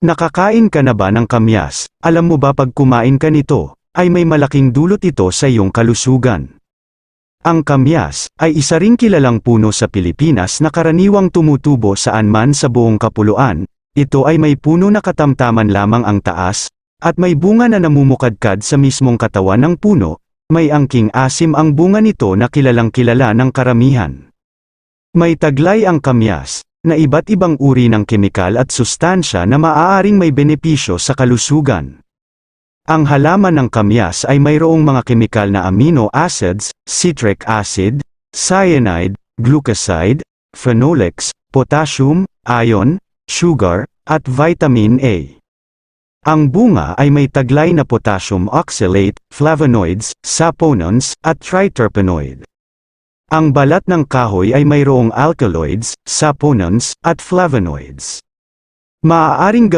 Nakakain ka na ba ng kamyas? Alam mo ba pag kumain ka nito, ay may malaking dulot ito sa iyong kalusugan. Ang kamyas, ay isa ring kilalang puno sa Pilipinas na karaniwang tumutubo saan man sa buong kapuluan, ito ay may puno na katamtaman lamang ang taas, at may bunga na namumukadkad sa mismong katawan ng puno, may angking asim ang bunga nito na kilalang kilala ng karamihan. May taglay ang kamyas, na iba't ibang uri ng kemikal at sustansya na maaaring may benepisyo sa kalusugan. Ang halaman ng kamyas ay mayroong mga kemikal na amino acids, citric acid, cyanide, glucoside, phenolics, potassium, iron, sugar, at vitamin A. Ang bunga ay may taglay na potassium oxalate, flavonoids, saponins, at triterpenoid. Ang balat ng kahoy ay mayroong alkaloids, saponins, at flavonoids. Maaaring